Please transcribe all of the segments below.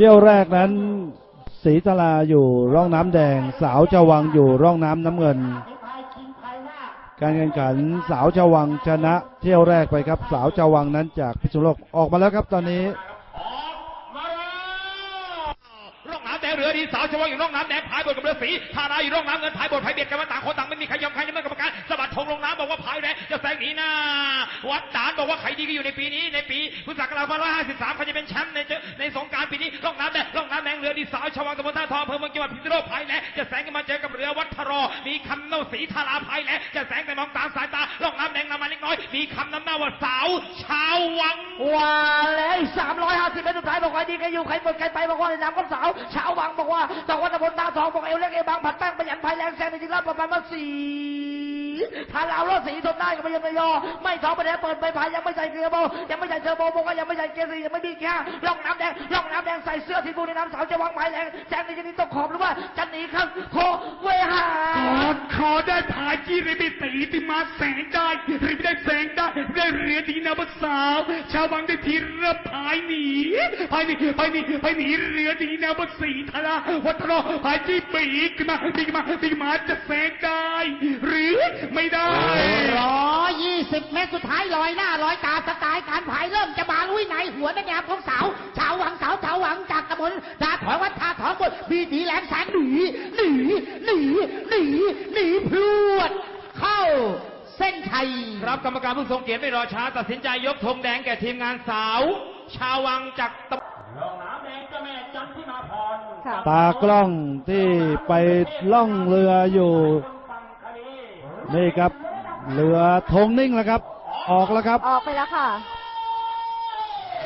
เที่ยวแรกนั้นศรีตลาอยู่ร่องน้ำแดง สาวจวังอยู่ร่องน้ำน้ำเงิน การแข่งขันสาวจวังชนะ เที่ยวแรกไปครับ สาวจวังนั้นจากพิษณุโลกออกมาแล้วครับตอนนี้ มาแล้วร่องน้ำ แดงเรือดีสาวชวังอยู่ร่องน้ำแดงพายบทกับเรือสีทาราอยู่ร่องน้ำเงินพายบทพายเบียดกันมาต่างคนต่างไม่มีใครยอมใครยังไม่กรรมการสะบัดธงลงน้ำบอกว่าพายแรงจะแซงหนีหน้า วัดดานบอกว่าใครดีก็อยู่ในปีนี้ในปีพุทธศักราช2553ใครจะเป็นแชมป์ในในสงการปีนี้ร่องน้ำแดงร่องน้ำแดงเรือดีสาวชวังตะบนท่าทองอำเภอเมืองจังหวัดพิษณุโลกพายแรงจะแซงกันมาเจอกับเรือวัดทรอมีคำเน่าสีทาราพายแรงจะแซงแต่มองตามสายตา ว่าสาวชาววังว่าแล้วอีก350เมตรสุดท้ายบอกว่าดีใครอยู่ใครหมดใครไปบอกว่าในน้ำก็สาวชาววังบอกว่าตอกวัตะบนตาทองบอกเอวเล็กเอวบางผัดแป้งประหยัดภายแรงแซงในจริงแล้วประมาณว่าสี่ถ้าเราลดสีทนได้ก็ไม่ยังไม่ยอไม่ท้อไปแล้วเปิดใบพายยังไม่ใส่เกียร์โบยังไม่ใส่เทอร์โบบอกว่ายังไม่ใส่เกียร์สี่ยังไม่มีแค่ร่องน้ำแดงร่องน้ำแดงใส่เสื้อสีบูในน้ำสาวจะวางไม้แรงแซงในจริงตกขอบหรือว่าจะหนีข้างโคเวหากอดคอได้ผายจีริบิตีติมาแสงได้ ดีนาบสาว ชาวบังได้ทีรือพายหนีพายหนีพายหนีพายหนีเรือดีนาบสีทาราวัฒนพายจีปีกขึ้นมาปีกมาปีกมาจะแสงได้ หรือไม่ได้ร้อยยี่สิบเมตรสุดท้ายลอยหน้าลอยตาสไตล์การผายเริ่มจะมาลุยในหัวแม่แนวของสาว ชาววังสาวชาววังจากตำบลตาถอยวัดทาถอนบนบีดีแหลมแสงหนีหนีหนีหนีหนีพรวดเข้า ชัย ครับกรรมการผู้ทรงเกียรติไม่รอช้าตัดสินใจยกธงแดงแก่ทีมงานสาว ชาววังจากตำตากล้องที่ไปล่องเรืออยู่ นี่ครับเรือธงนิ่งแล้วครับ ออกแล้วครับ ออกไปแล้วค่ะ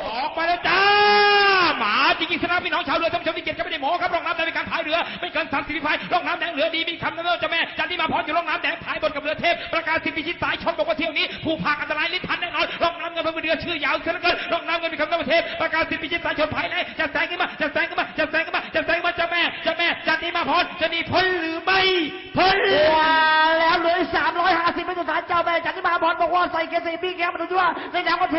ออกไปแล้วจ้าิสนามพี่น้องชาวเรือท่านผู้ชมที่เกียรติจะไม่ได้หมอครับร่องน้ำแดงเป็นการพายเรือไม่เกินสามสิบพายร่องน้ำแดงเรือดีมีคำนำหน้าเจ้าแม่จันทิมาพรอยู่ร่องน้ำแดงพายบนกับเรือเทพประกาศสิทธิพิชิตสายชนบอกว่าเที่ยวนี้ผู้พาอันตรายลิ้นพันแน่นอนร่องน้ำเงินเป็นเรือชื่อยาวเสียเหลือเกินร่องน้ำเงินมีคำนำหน้าเทพประกาศสิทธิพิชิตสายชนภายในจะแซงขึ้นมาจะแซงขึ้นมาจะแซงขึ้นมาจะแซงขึ้นมาเจ้าแม่เจ้าแม่จันทิมาพรจะหนีพ้นหรือไม่พ้นว้าแล้วเหลืออีก350เมตรสุดท้ายเจ้าแม่จันทิมาพรบอกว่าใส่เกียร์สี่ปีแก้มาดูด้วยว่าในน้ำก็เท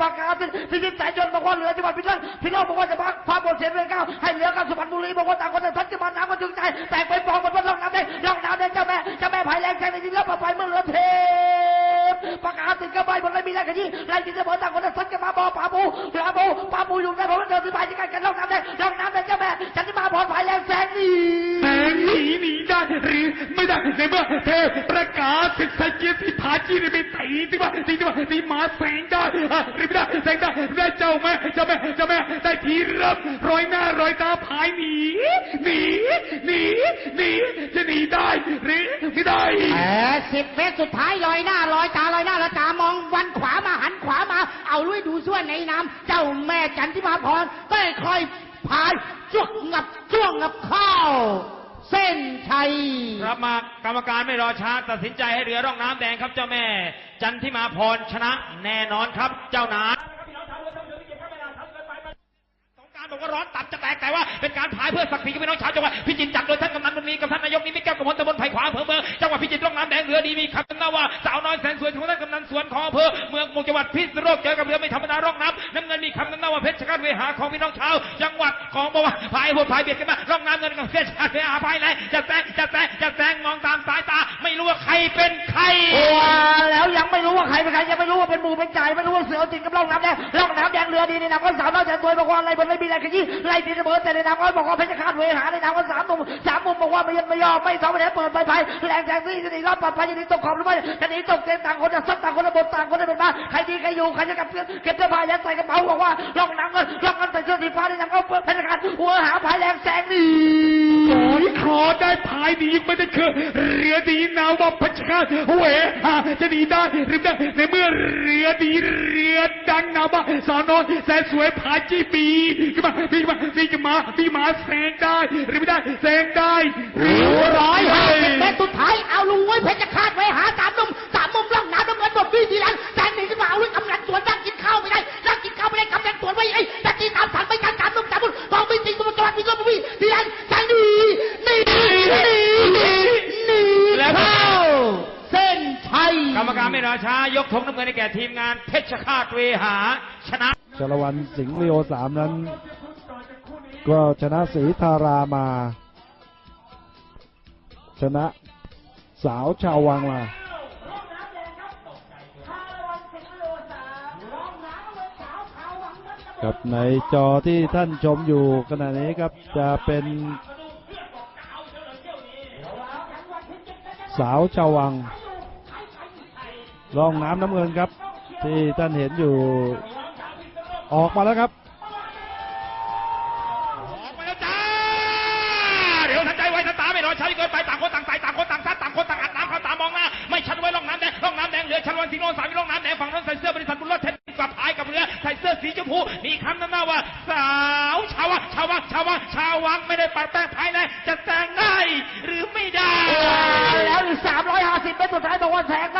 ประกาศพิจิตสายชนบอกว่าเหลือจังหวัดพิษณุพี่น้องบอกว่าจะพักควาบทเสียเรงเก้าให้เหลือกับสุพรรณบุรีบอกว่าต่างคนต่างทัดจะมาน้ำก็ถึงใจแตกไปฟองหมดว่าล่องน้ำแดงล่องน้ำแดงเจ้าแม่เจ้าแม่ภายแรงแซงในจริงแล้วปลอดภัยเมื่อเหลือเทพประกาติดกระบายหมดเลยมีแรงขยี้ไล่จิตจะบอกต่างคนต่างทัดกันมาบอปาปูปาปูปาปูอยู่ในผมเดินสบายที่กันกันล่องน้ำแดงล่องน้ำแดงเจ้าแม่จันทิมาพรภายแรงแซงนี่ หนีหนีได้หรือไม่ได้ในเมื่อเทพประกาศศึกษาเกียรติพาจีนไปตีที่ว่าตีที่ว่าตีหมาแสงได้หรือไม่ได้แสงได้เจ้าแม่เจ้าแม่เจ้าแม่ได้ทีเริ่มรอยหน้ารอยตาพายหนีหนีหนีหนีจะหนีได้หรือไม่ได้แปดสิบเมตรสุดท้ายลอยหน้าลอยตาลอยหน้าลอยตามองวันขวามาหันขวามา เอาลุยดูส่วนในน้ำเจ้าแม่จันทิมาพรก็ค่อยพายจ้วงงับจ้วงงับเข้า เส้นชัยครับมากรรมการไม่รอช้าตัดสินใจให้เรือร่องน้ำแดงครับเจ้าแม่ จันทิมาพรชนะแน่นอนครับเจ้าหนายง กรารบอกว่าร้อนตับจะแตกแต่ว่าเป็นการพายเพื่อศักดิ์ศรีกับพี่น้องชาวจังหวัดพิจิตรจัดโดยท่านกำนันบุญมีกับท่านนายกนิมิตแก้วกมลตำบลไผ่ขวาอำเภอเมืองจังหวัดพิจิตรร่องน้ำแดงเรือดีมีคำนว่าสาวน้อยแสนสวยของท่านกำนันสวนของอำเภอเมืองมุกจังหวัดพิษณุโลกเจอกับเรือไม่ธรรมดาร่องน้ำน้ำเงินมีคำนว่าเพชรชกาเวหาของพี่น้องชาวจังหวัดของบอกว่าพายบนพายเบียดกันมาร่องน้ำเงินกับเพชรชาเวหาพายไหนจะแซงจะแซงจะแซงมองตามสายตา รู้ว่าใครเป็นใครว้แล้วยังไม่รู้ว่าใครเป็นใครยังไม่รู้ว่าเป็นหมู่เป็นจ่ายไม่รู้ว่าเสือจริงกับล่องน้ำแดงล่องน้ำแดงเรือดีในน้ำก็สามน้อยแสนตัวบอกว่าอะไรบนไม่มีอะไรขยี้ไล่ตีเบิดแต่ในน้ำก็บอกว่าเพชรฆาตเวหาในน้ำก็สามมุมสามมุม บอกว่าไม่ยันไม่ยอมไม่ท้อไม่แท้เปิดไปไปแรงแซงซี่จะหนีรอดปลอดภัยจะหนีตกขอบหรือไม่จะหนีตกเต็มต่างคนจะซัดต่างคนจะบดต่างคนจะเป็นมาใครดีใครอยู่ใครจะก็บเสื้อเก็บเสื้อผ้ายัดใส่กระเป๋าบอกว่าล่องน้ำเงินล่องเงินใส่เสื้อสีฟ้าในน้ำก็เพชรฆาตหัวหาภายแรงแซงนี่โอ้ยขอได้พายดีไม่ได้คือเรือดีนาวพัชกาเวหาจะดีได้หรือไม่ได้ในเมื่อเรือดีเรือดังนาวาสาวน้อยแสนสวยพายจีปีขึ้นมาพี่มาพี่กันมาพี่มาแซงได้หรือไม่ได้แซงได้รือร้อยห้าสิบเมไม่ตรสุดท้ายเอาลุงไว้เพชรฆาตไว้หาสามมุมสามมุมล่องน้ำน้ำเงินบทพี่ทีหลังแซงหนีขึ้นมาเอาลุยกำลังสวนนั่งกินข้าวไม่ได้นั่งกินข้าวไม่ได้กำลังสวนไว้ไอ้แต่ตีตามสันไม่ทันสามมุมสามมุมพองไม่จริงตัวจังหวัดพิษณุโลกพี่ทีหลังแซงหนีหนีหนีหนีหนีเข้าเส้นชัยกรรมการไม่รอช้ายกธงน้ำเงินให้แก่ทีมงานเพชรฆาตเวหาชนะชลวันสิงห์ลีโอสามนั้น ก็ชนะศรีธารามา ชนะสาวชาววังมาครับในจอที่ท่านชมอยู่ขณะนี้ครับจะเป็นสาวชาววังร่องน้ำน้ำเงินครับ ที่ท่านเห็นอยู่ ออกมาแล้วครับ ออกไปแล้วจ้า เดี๋ยวทันใจไช้าเกินไปต่างคนต่างใส่ต่างคนต่างซัดต่างคนต่างอัดน้ำเข้าตามมองหน้าไม่ชัดไว้ร่องน้ำแดงร่องน้ำแดงเหลือชันวันสิงห์โนสามีร่องน้ำแดงฝั่งนั้นใส่เสื้อบริษัทบุญรอดเทนนิสกับพายกับเรือใส่เสื้อสีชมพูมีคำนั้นนะว่า สาวชาววังชาววังชาววชาววังไม่ได้ปัดแป้งภายในจะแต่งได้หรือไม่ได้แล้วอีก350เมตรสุดท้ายบอกว่าแสงได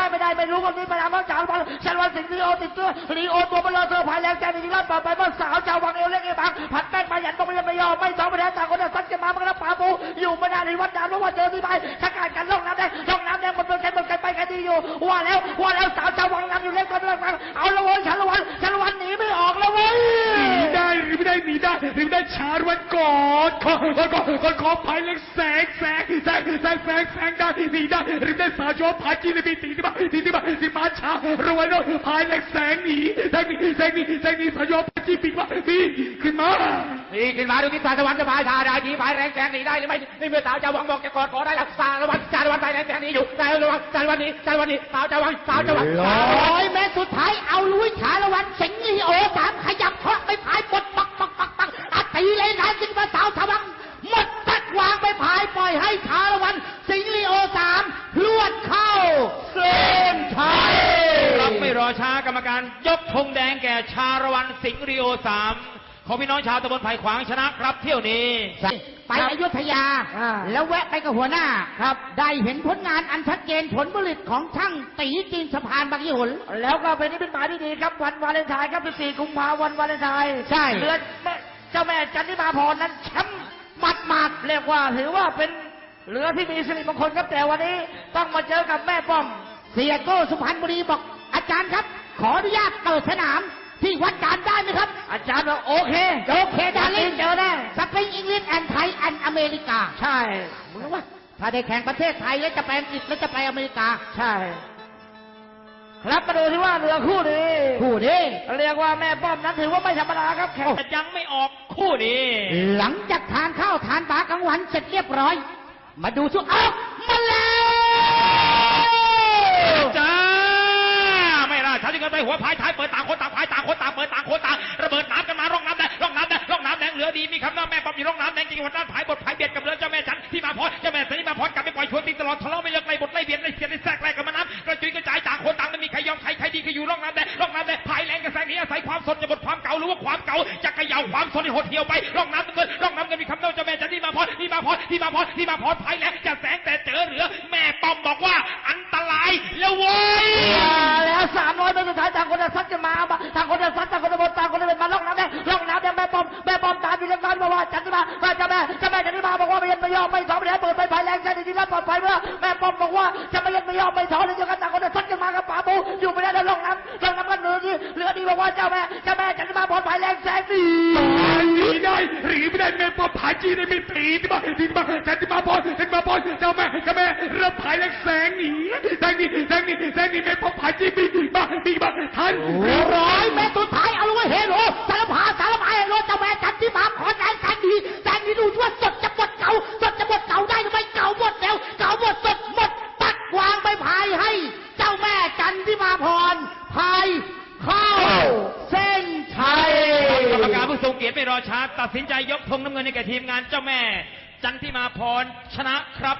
้ไม่ได้ไม่รู้วั นนี้พยายามต้องจายบอลชาลวันสิงห์ลีโอติดตัวลีโอตัวเบลอเธอภายแรงใจในที่รับต่อไปเมื่อสาวจาววังเอวเล็กเอวบางผัดแป้งมาหยันต้องไม่ยอมไม่ยอมไม่สองได้ต่างคนต่างซัดกันมามันก็แล้วปาปูอยู่ไม่นานในวัดดาวเพราะว่าเจอที่ไปชักการกันล่องน้ำแดงล่องน้ำแดงมันเป็นกันเป็นกันไปใครดีอยู่ว่าแล้วว่าแล้วสาวจาววังนำอยู่เล็กก็เลิกมาเอาละเว้ยชาลวันชาลวัน นีได้หรือได้ชาร์วันก่อนขอก่อนก่อนก่อขอพายเล็กแสงแสงแสงแสงแสงแสงได้หนีได้หรือได้สาวโจพายจีนมีตีที่บ้าตีที่บ้านตีมาช้ารวยโน่พายเล็กแสงหนีแสงหนีแสงหนีแสงหนีสาวโจพายจีปีกมามีขึ้นมานี่ขึ้นมาดูที่สารวัตรจะพายทาได้ทีพายแรงแสงหนีได้หรือไม่นี่เมื่อสาวจะวังบอกจะกอดขอได้แล้วสารวัตรสารวัตรพายแรงแสงหนีอยู่สารวัตรสารวัตรหนีสารวัตรหนีสาวจะวังสาวจะวังร้อยเมตรสุดท้ายเอาลุยชาละวันสิงห์ลีโอสามขยับเคาะไปพายปดปักปักปักปักอัดตีเลยนะขึ้นมาสาวจะวังหมดตัดวางไปพายปล่อยให้ชาละวัน สิงห์ลีโอสามพลวดเข้าเส้นชัย รับไม่รอช้ากรรมการยกธงแดงแก่ชาละ วันสิโอสามของพี่น้องชาวตำบลไผ่ขวางชนะครับ เที่ยวนี้ ไปอยุธยา อ่า แล้วแวะไปกับหัวหน้าครับ ได้เห็นผลงานอันชัดเจนผลผลิตของช่างตีจีนสะพานบางยี่หน แล้วก็เป็นนิมิตหมายที่ดีครับวันวาเลนไทน์ครับ14กุมภาวันวาเลนไทน์ใช่ เดือนแม่เจ้าแม่จันทิมาพรนั้นแชมป์หมัดหมัดเรียกว่าถือว่าเป็นเรือที่มีสิริมงคลครับแต่วันนี้ต้องมาเจอกับแม่ป้อม เสียโก้สุพรรณบุรีบอกอาจารย์ครับ ขออนุญาตเปิดสนาม ที่วัดการได้ไหมครับ อาจารย์บอกโอเคโอเคดาริ่งเจอแน่สปริงอังกฤษแอนไทยแอนอเมริกา ใช่มึงรู้ว่าถ้าได้แข่งประเทศไทยแล้วจะไปอังกฤษแล้วจะไปอเมริกา ใช่ ครับมาดูที่ว่าเรือคู่นี้คู่นี้เรียกว่าแม่ป้อมนั้นถือว่าไม่ธรรมดาครับแข่งแต่ยังไม่ออกคู่นี้ หลังจากทานข้าวทานปลากลางวันเสร็จเรียบร้อย มาดูช่วงเอ้ามาแล้วจ้าไม่ล่าช้าจนเกินไปหัวพายท้ายเปิดต่างคนิดต่างคนต่างระเบิดน้ำกันมาร่องน้ำแดงร่องน้ำแดงร่องน้ำแดงเหลือดีมีคำว่าแม่ป๊อมอยู่ร่องน้ำแดงจริงวันนั้นพายบทพายเบียดกับเรือเจ้าแม่จันที่มาพอเจ้าแม่สันนิมาพรกลับไปปล่อยชวนตีตลอดทะเลาะไม่เลิกไล่บทไล่เบียดไล่เสียดไล่แทรกไล่กันมาน้ำกระจุยกระจายต่างคนต่างไม่มีใครยอมใครใครดีใครอยู่ร่องน้ำแดงร่องน้ำแดงพายแรงกับแสงนี้อาศัยความสนจะบทความเก่าหรือว่าความเก่าจะเขย่าความสนให้หดเหี่ยวไปร่องน้ำเงินร่องน้ำเงินมีคำเล่าเจ้าแม่จันที่มาพรที่มาพรที่มาพรที่มาพรพายแรงจะแสงแต่เจอเรือแม่ป้อมบอกว่าอันตรายแล้วเว้ยแล้วสามร้อยเมตรสุดท้ายต่างคนต่างซัดกันมาต่างคนต่างซัด ใจดีที่รับปลอดภัยเมื่อแม่ป้อมบอกว่าจะไม่ยันไม่ยอมไม่ถอนเลยเดียวกันต่างคนต่างซัดกันมากับป๋าปูอยู่ไม่ได้แล้วล่องน้ำล่องน้ำกันเหลือดีเหลือดีบอกว่าเจ้าแม่เจ้าแม่จันทมาปลอดภัยแรงแสงดีหนีได้หรือไม่ได้แม่ปอมผายจีนม่ตีที่มาที่มาจันทิมาพรจันทมาพรเจ้าแม่เจ้าแม่เริ่มผายแรงแสงหนีแสงหนีแสงหนีแสงหนีแม่ปอมผายจีนมีมามีมาทันร้อยเมตรสุดท้ายเอาลงไว้เฮโรสารพาสารพาเฮโรเจ้าแม่จันที่มาขอแรงแสงดีแสงดีดูว่าสด รอช้าตัดสินใจยกธงน้ำเงินให้แก่ทีมงานเจ้าแม่ จันทิมาพรชนะครับ